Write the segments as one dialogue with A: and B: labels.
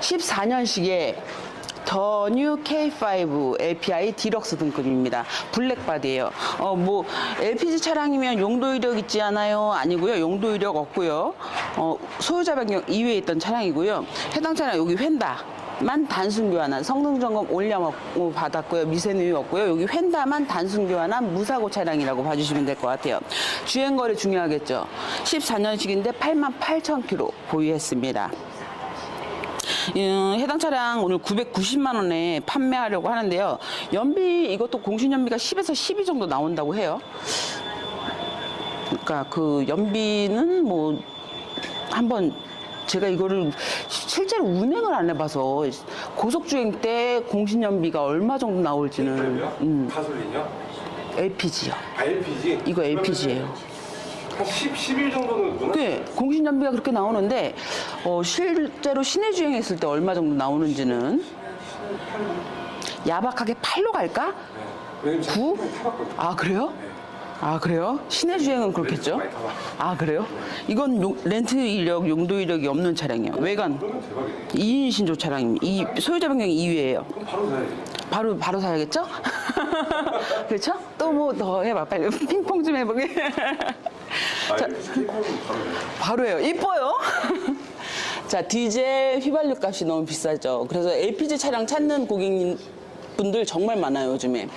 A: 14년식의 더뉴 K5 LPI 디럭스 등급입니다. 블랙바디예요. 어, 뭐 LPG 차량이면 용도 이력 있지 않아요? 아니고요. 용도 이력 없고요. 어, 소유자 변경 이외에 있던 차량이고요. 해당 차량 여기 휀다. 만 단순 교환한 성능 점검 올려 받았고요 미세누이 없고요 여기 휀다만 단순 교환한 무사고 차량이라고 봐주시면 될 것 같아요 주행 거리 중요하겠죠 14년식인데 8만 8천 킬로 보유했습니다 음, 해당 차량 오늘 990만 원에 판매하려고 하는데요. 연비 이것도 공신 연비가 10에서 12 정도 나온다고 해요. 그러니까 그 연비는 뭐 한번 제가 이거를 실제로 운행을 안 해봐서 고속 주행 때 공신 연비가 얼마 정도 나올지는 음,
B: 가솔린이요?
A: LPG요.
B: 아, LPG?
A: 이거 LPG예요.
B: 한 10, 10일 정도는?
A: 꽤 공신 연비가 그렇게 나오는데 어, 실제로 시내 주행했을 때 얼마 정도 나오는지는 야박하게 8로 갈까?
B: 왜냐면 제가
A: 9?
B: 한번 타봤거든요.
A: 아 그래요? 아 그래요? 시내 주행은 그렇겠죠?
B: 많이 타봐.
A: 아 그래요? 이건 용- 렌트 이력, 용도 이력이 없는 차량이에요. 외관
B: 그러면 대박이네.
A: 2인 신조 차량입니다. 이 소유자 변경이 2위예요.
B: 그럼 바로 사야지.
A: 바로 바로 사야겠죠? 그렇죠? 또 뭐 더 해봐 빨리 핑퐁 좀 해보게.
B: 아,
A: 자,
B: LPG 바로 사야지.
A: 바로 해요. 이뻐요. 자, 디젤 휘발유 값이 너무 비싸죠. 그래서 LPG 차량 찾는 고객님 분들 정말 많아요, 요즘에.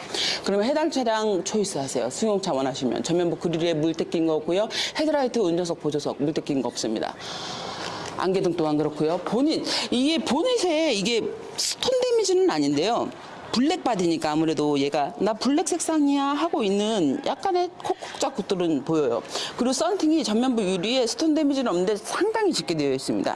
A: 그러면 해당 차량 초이스 하세요. 승용차 원하시면. 전면부 그릴에 물 떼낀 거 없고요. 헤드라이트, 운전석, 보조석 물 떼낀 거 없습니다. 안개등 또한 그렇고요. 보닛 이게 보닛에 이게 스톤 데미지는 아닌데요. 블랙 바디니까 아무래도 얘가 나 블랙 색상이야 하고 있는 약간의 콕콕 것들은 보여요. 그리고 썬팅이 전면부 유리에 스톤 데미지는 없는데 상당히 짙게 되어 있습니다.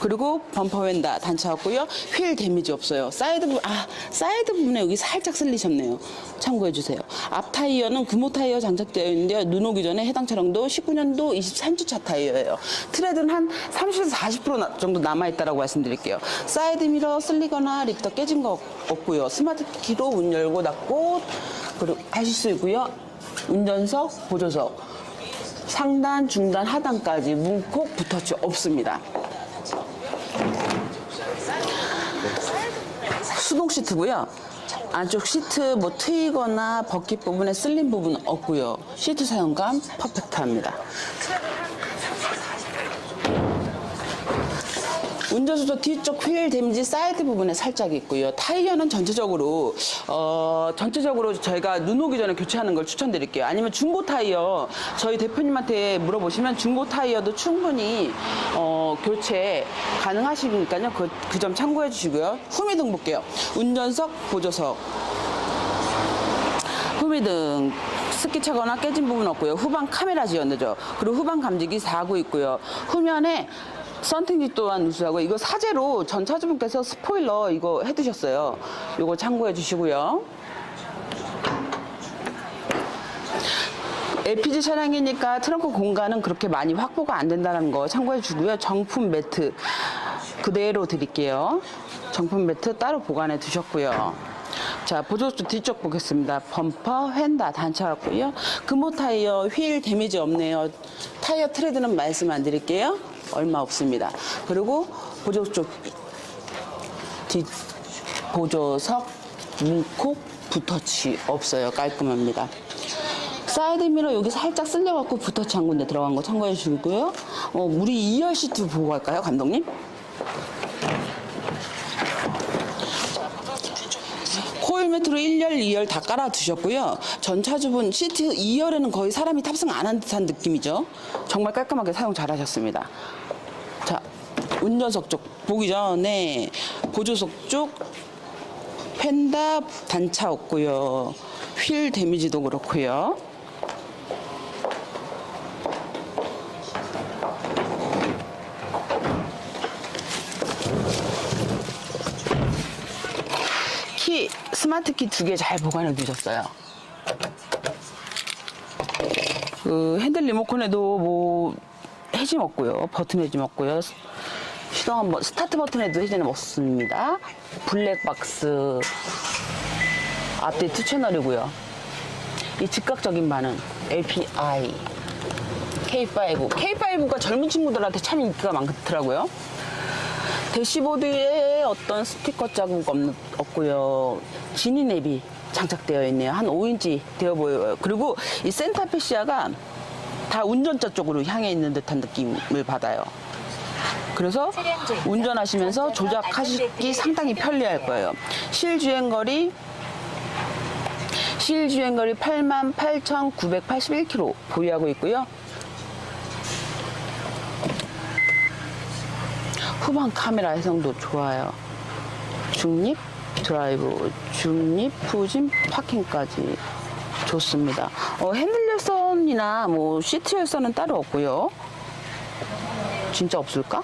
A: 그리고 범퍼 웬다 단차였고요. 휠 데미지 없어요. 사이드 부 아, 사이드 부분에 여기 살짝 쓸리셨네요. 참고해 주세요. 앞 타이어는 금호 타이어 장착되어 있는데요. 눈 오기 전에 해당 차량도 19년도 23주차 타이어예요. 트레드는 한 30에서 40% 나- 정도 남아 있다라고 말씀드릴게요. 사이드 미러 쓸리거나 립더 깨진 거 없고요. 스마 트 키로 문 열고 닫고 그리고 하실 수 있고요. 운전석, 보조석, 상단, 중단, 하단까지 문콕 붙어치 없습니다. 수동 시트고요. 안쪽 시트 뭐 트이거나 버킷 부분에 쓸린 부분 없고요. 시트 사용감 퍼펙트합니다. 운전수조 뒤쪽 휠 데미지 사이드 부분에 살짝 있고요. 타이어는 전체적으로 어 전체적으로 저희가 눈 오기 전에 교체하는 걸 추천드릴게요. 아니면 중고 타이어 저희 대표님한테 물어보시면 중고 타이어도 충분히 어 교체 가능하시니까요. 그그점 참고해 주시고요. 후미등 볼게요. 운전석, 보조석, 후미등 스키 차거나 깨진 부분 없고요. 후방 카메라 지연되죠. 그리고 후방 감지기 4구 있고요. 후면에 썬팅지 또한 우수하고 이거 사제로 전 차주분께서 스포일러 이거 해두셨어요. 이거 참고해 주시고요. LPG 차량이니까 트렁크 공간은 그렇게 많이 확보가 안 된다는 거 참고해 주고요. 정품 매트 그대로 드릴게요. 정품 매트 따로 보관해 두셨고요. 자, 보조수 뒤쪽 보겠습니다. 범퍼, 휀다 단차 같고요. 금호 타이어 휠 데미지 없네요. 타이어 트레드는 말씀 안 드릴게요. 얼마 없습니다. 그리고 보조 쪽 뒷 보조석 문콕 붓터치 없어요. 깔끔합니다. 사이드 미러 여기 살짝 쓸려갖고 붓터치 한 군데 들어간 거 참고해 주시고요. 어, 우리 2열 시트 보고 갈까요, 감독님? 매트로 1열, 2열 다 깔아 두셨고요. 전 차주분 시트 2열에는 거의 사람이 탑승 안 한 듯한 느낌이죠. 정말 깔끔하게 사용 잘 하셨습니다. 자, 운전석 쪽 보기 전에 보조석 쪽 펜다 단차 없고요. 휠 데미지도 그렇고요. 키 스마트 키 두 개 잘 보관해 두셨어요. 그 핸들 리모컨에도 뭐 해짐 없고요. 버튼 해짐 없고요. 시동 한번 스타트 버튼에도 해짐 없습니다. 블랙박스 앞뒤 투 채널이고요. 이 즉각적인 반응 LPI K5 K5가 젊은 친구들한테 참 인기가 많더라고요. 대시보드에 어떤 스티커 자국 없, 없고요. 지니 랩이 장착되어 있네요. 한 5인치 되어 보여요. 그리고 이 센타페시아가 다 운전자 쪽으로 향해 있는 듯한 느낌을 받아요. 그래서 운전하시면서 조작하시기 상당히 편리할 거예요. 실주행거리 실주행거리 88,981km 보유하고 있고요. 후방 카메라 해상도 좋아요. 중립 드라이브, 중립 후진 파킹까지 좋습니다. 어, 핸들 열선이나 뭐 시트 열선은 따로 없고요. 진짜 없을까?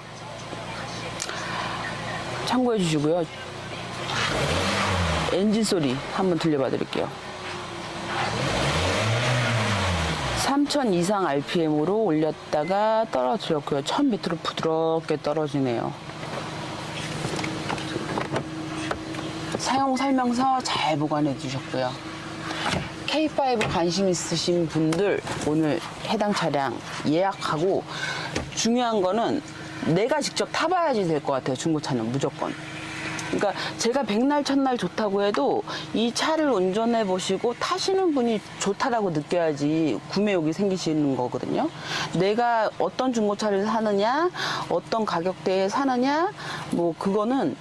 A: 참고해 주시고요. 엔진 소리 한번 들려봐 드릴게요. 3000 이상 RPM으로 올렸다가 떨어뜨렸고요. 1000 밑으로 부드럽게 떨어지네요. 사용 설명서 잘 보관해 주셨고요. K5 관심 있으신 분들 오늘 해당 차량 예약하고 중요한 거는 내가 직접 타봐야지 될 것 같아요. 중고차는 무조건. 그러니까 제가 백날 첫날 좋다고 해도 이 차를 운전해 보시고 타시는 분이 좋다라고 느껴야지 구매욕이 생기시는 거거든요. 내가 어떤 중고차를 사느냐, 어떤 가격대에 사느냐, 뭐 그거는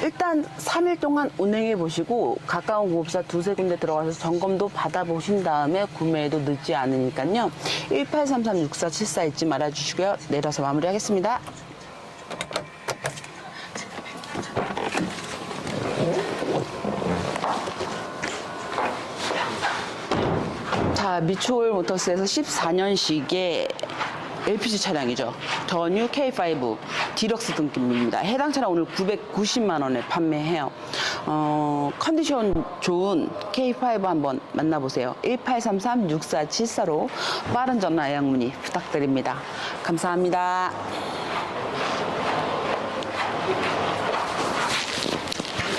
A: 일단 3일 동안 운행해 보시고 가까운 고급사 두세 군데 들어가서 점검도 받아 보신 다음에 구매해도 늦지 않으니까요. 1833-6474 잊지 말아 주시고요. 내려서 마무리하겠습니다. 자, 미추홀 모터스에서 14년식의 LPG 차량이죠. 더 뉴 K5 디럭스 등급입니다. 해당 차량 오늘 990만 원에 판매해요. 어, 컨디션 좋은 K5 한번 만나보세요. 1833-6474로 빠른 전화 예약 문의 부탁드립니다. 감사합니다.